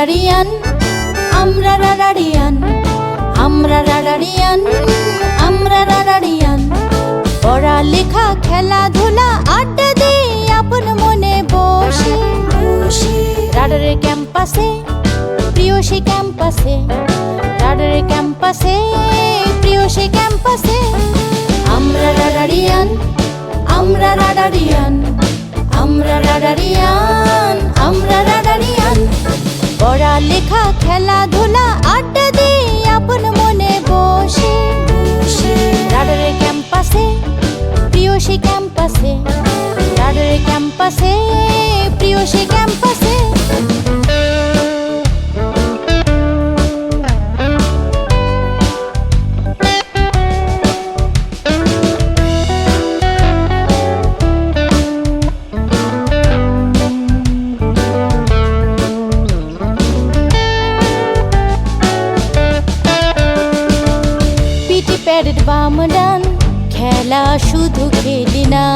রাডারিয়ান আমরা রাডারিয়ান আমরা রাডারিয়ান আমরা রাডারিয়ান পড়ালেখা, খেলাধুলা, আড্ডা দিই আপন মনে বসে। রাডারের ক্যাম্পাসে প্রিয় সে ক্যাম্পাসে রাডারের ক্যাম্পাসে প্রিয় সে ক্যাম্পাসে। আমরা রাডারিয়ান আমরা রাডারিয়ান আমরা রাডারিয়ান আমরা ক্যাম্পাসে প্রিয় সে ক্যাম্পাসে। প্যারেড বাম ডান খেলা শুধু খেলি না।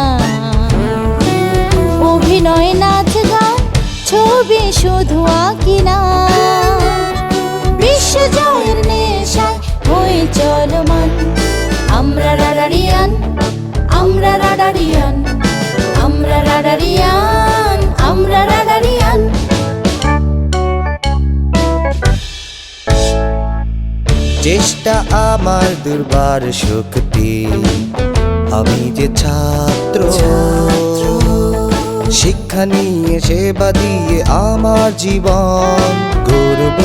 ছবি শুধু আঁকি না বিশ্ব জয়ের নেশায় হয়ে চলমান আমরা রাডারিয়ান আমরা রাডারিয়ান আমরা রাডারিয়ান আমরা রাডারিয়ান চেষ্টা আমার দুর্বার শক্তি। আমি যে ছাত্র। শিক্ষা নিয়ে সেবা দিয়ে আমার জীবন গর্ব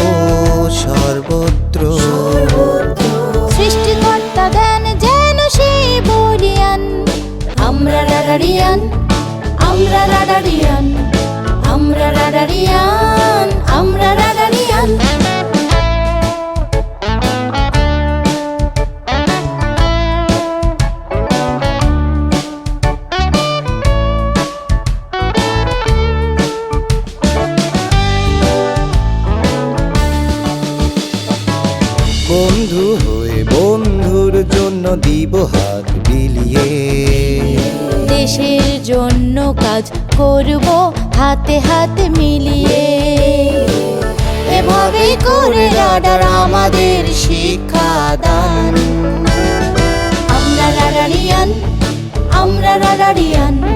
দিব হাত বিলিয়ে। দেশের জন্য কাজ করব হাতে হাতে মিলিয়ে। এভাবে করে রাডার আমাদের শিক্ষা দান আমরা রাডারিয়ান আমরা রাডারিয়ান।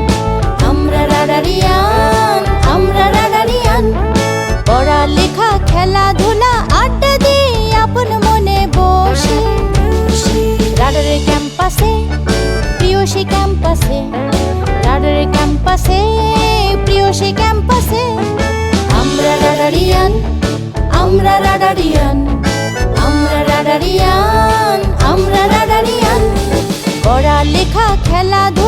রাডারিয়ান আমরা রাডারিয়ান আমরা রাডারিয়ান পড়ালেখা খেলাধুলা